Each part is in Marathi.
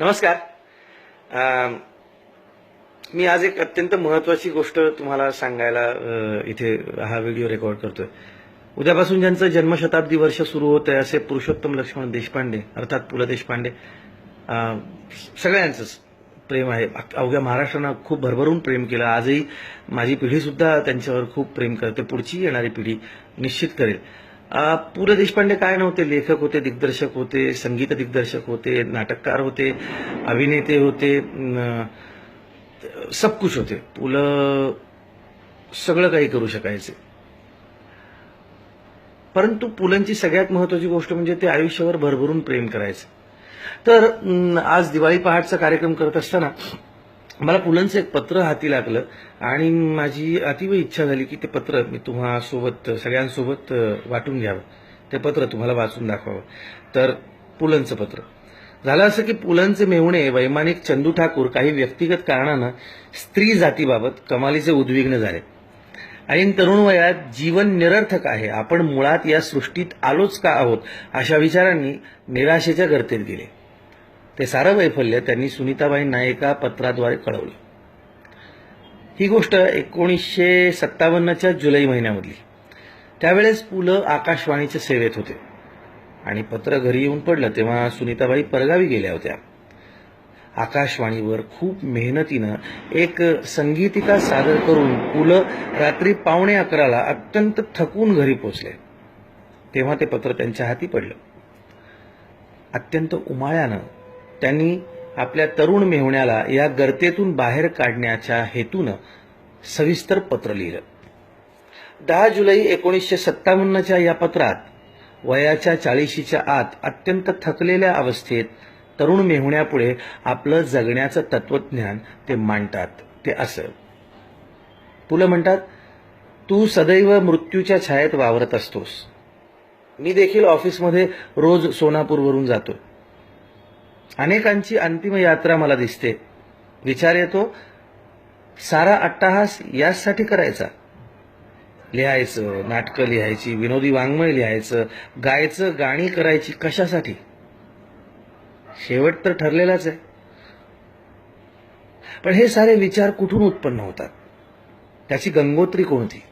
नमस्कार. मी आज एक अत्यंत महत्वाची गोष्ट तुम्हाला सांगायला इथे हा व्हिडिओ रेकॉर्ड करतोय. उद्यापासून ज्यांचं जन्मशताब्दी वर्ष सुरू होत आहे असे पुरुषोत्तम लक्ष्मण देशपांडे अर्थात पु ल देशपांडे सगळ्यांचंच प्रेम आहे. अवघ्या महाराष्ट्रानं खूप भरभरून प्रेम केलं. आजही माझी पिढी सुद्धा त्यांच्यावर खूप प्रेम करते. पुढची येणारी पिढी निश्चित करेल. पु ल देशपांडे काय नव्हते? लेखक होते दिग्दर्शक होते संगीत दिग्दर्शक होते नाटककार होते अभिनेते होते सब कुछ होते. पु ल सगळं काही करू शकायचे. परंतु पुलांची सगळ्यात महत्वाची गोष्ट म्हणजे ते आयुष्यावर भरभरून प्रेम करायचे. तर आज दिवाळी पहाटचा कार्यक्रम करत असताना मला पुलंचं एक पत्र हाती लागलं आणि माझी अतिव इच्छा झाली की ते पत्र मी तुम्हासोबत सगळ्यांसोबत वाटून घ्यावं. ते पत्र तुम्हाला वाचून दाखवावं. तर पुलंचं पत्र. झालं असं की पुलंचे मेहुणे वैमानिक चंदू ठाकूर काही व्यक्तिगत कारणानं स्त्री जातीबाबत कमालीचे उद्विग्न झाले. आणि तरुण वयात जीवन निरर्थक आहे. आपण मुळात या सृष्टीत आलोच का आहोत? अशा विचारांनी निराशेच्या गर्तेत गेले. ते सारं वैफल्य त्यांनी सुनीताबाईंना एका पत्राद्वारे कळवलं. ही गोष्ट एकोणीसशे सत्तावन्नच्या जुलै महिन्यामधली. त्यावेळेस पु आकाशवाणीच्या सेवेत होते. आणि पत्र घरी येऊन पडलं तेव्हा सुनीताबाई परगावी गेल्या होत्या. आकाशवाणीवर खूप मेहनतीनं एक संगीतिका सादर करून पु ल रात्री पावणे अकराला अत्यंत थकून घरी पोचले तेव्हा ते पत्र त्यांच्या हाती पडलं. अत्यंत उमाळ्यानं त्यांनी आपल्या तरुण मेहुण्याला या गर्तेतून बाहेर काढण्याच्या हेतूनं सविस्तर पत्र लिहिलं. दहा जुलै एकोणीसशे सत्तावन्नच्या या पत्रात वयाच्या चाळीशीच्या आत अत्यंत थकलेल्या अवस्थेत तरुण मेहुण्यापुढे आपलं जगण्याचं तत्वज्ञान ते मांडतात. ते असं. पुलं म्हणतात तू सदैव मृत्यूच्या छायेत वावरत असतोस. मी देखील ऑफिसमध्ये रोज सोनापूरवरून जातो अनेकांची अंतिम यात्रा मला दिसते. विचार येतो सारा अट्टाहास याचसाठी करायचा. लिहायचं नाटकं लिहायची विनोदी वाङ्मय लिहायचं गायचं गाणी करायची कशासाठी? शेवट तर ठरलेलाच आहे. पण हे सारे विचार कुठून उत्पन्न होतात? त्याची गंगोत्री कोणती?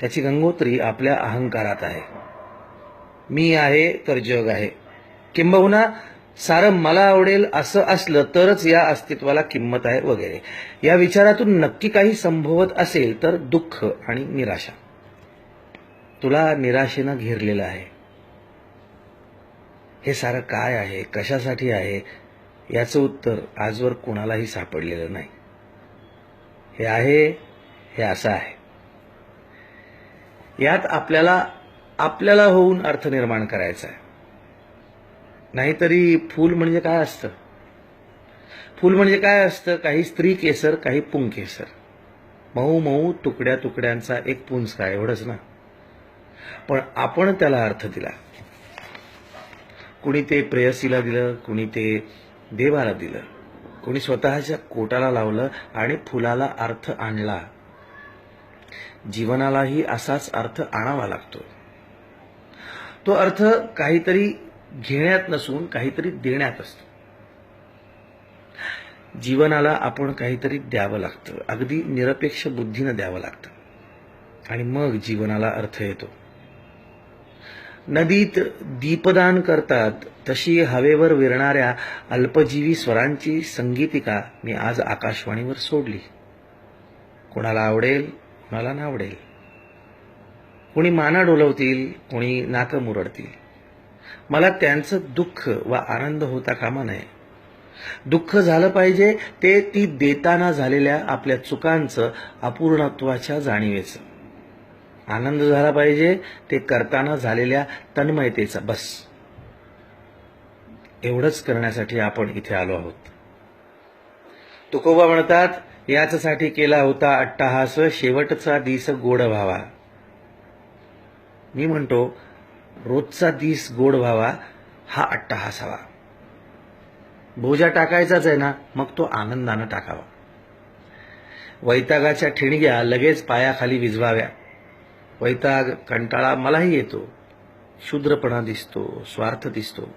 त्याची गंगोत्री आपल्या अहंकारात आहे. मी आहे तर जग आहे. किंबहुना सारं मला आवडेल असं असलं तरच या अस्तित्वाला किंमत आहे वगैरे. या विचारातून नक्की काही संभवत असेल तर दुःख आणि निराशा. तुला निराशेनं घेरलेलं आहे. हे सारं काय आहे? कशासाठी आहे? याचं उत्तर आजवर कोणालाही सापडलेलं नाही. हे आहे हे असं आहे. यात आपल्याला आपल्याला होऊन अर्थ निर्माण करायचा आहे. नाहीतरी फूल म्हणजे काय असतं? फूल म्हणजे काय असतं? काही स्त्री केसर काही पुंग केसर. मऊ मऊ तुकड्या तुकड्यांचा एक पुंज काय? एवढंच ना? पण आपण त्याला अर्थ दिला. कुणी ते प्रेयसीला दिलं कुणी ते देवाला दिलं. कुणी स्वतःच्या कोटाला लावलं आणि फुलाला अर्थ आणला. जीवनालाही असाच अर्थ आणावा लागतो. तो अर्थ काहीतरी घेण्यात नसून काहीतरी देण्यात असतो. जीवनाला आपण काहीतरी द्यावं लागतं. अगदी निरपेक्ष बुद्धीनं द्यावं लागतं. आणि मग जीवनाला अर्थ येतो. नदीत दीपदान करतात. तशी हवेवर विरणाऱ्या अल्पजीवी स्वरांची संगीतिका मी आज आकाशवाणीवर सोडली. कोणाला आवडेल कोणाला नावडेल? कोणी माना डोलवतील कोणी नाकं मुरडतील. मला त्यांचं दुःख व आनंद होता कामा नये. दुःख झालं पाहिजे ते ती देताना झालेल्या आपल्या चुकांचं अपूर्णत्वाच्या जाणीवेचं. आनंद झाला पाहिजे ते करताना झालेल्या तन्मयतेचा. बस. एवढंच करण्यासाठी आपण इथे आलो आहोत. तुकोबा म्हणतात याचसाठी केला होता अट्टाहास शेवटचा दिस गोड व्हावा. मी म्हणतो रोजचा दिस गोड व्हावा हा अट्टहास हवा बोजा टाकायचाच आहे ना मग तो आनंदानं टाकावा. वैतागाच्या ठिणग्या लगेच पायाखाली विझवाव्या. वैताग कंटाळा मलाही येतो. शूद्रपणा दिसतो स्वार्थ दिसतो.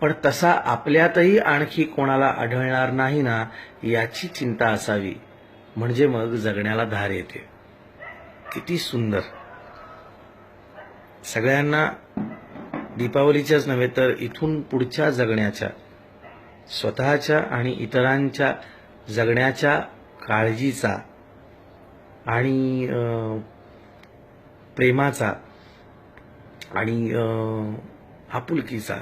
पण तसा आपल्यातही आणखी कोणाला आढळणार नाही ना याची चिंता असावी. म्हणजे मग जगण्याला धार येते. किती सुंदर. सगळ्यांना दीपावलीच्याच नव्हे तर इथून पुढच्या जगण्याच्या स्वतःच्या आणि इतरांच्या जगण्याच्या काळजीचा आणि प्रेमाचा आणि आपुलकीचा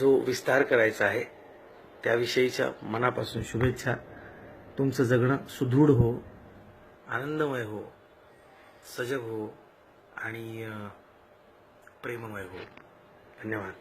जो विस्तार करायचा आहे त्याविषयीच्या मनापासून शुभेच्छा. तुमचं जगणं सुदृढ हो आनंदमय हो सजग हो. आणि प्रेममय हो. धन्यवाद.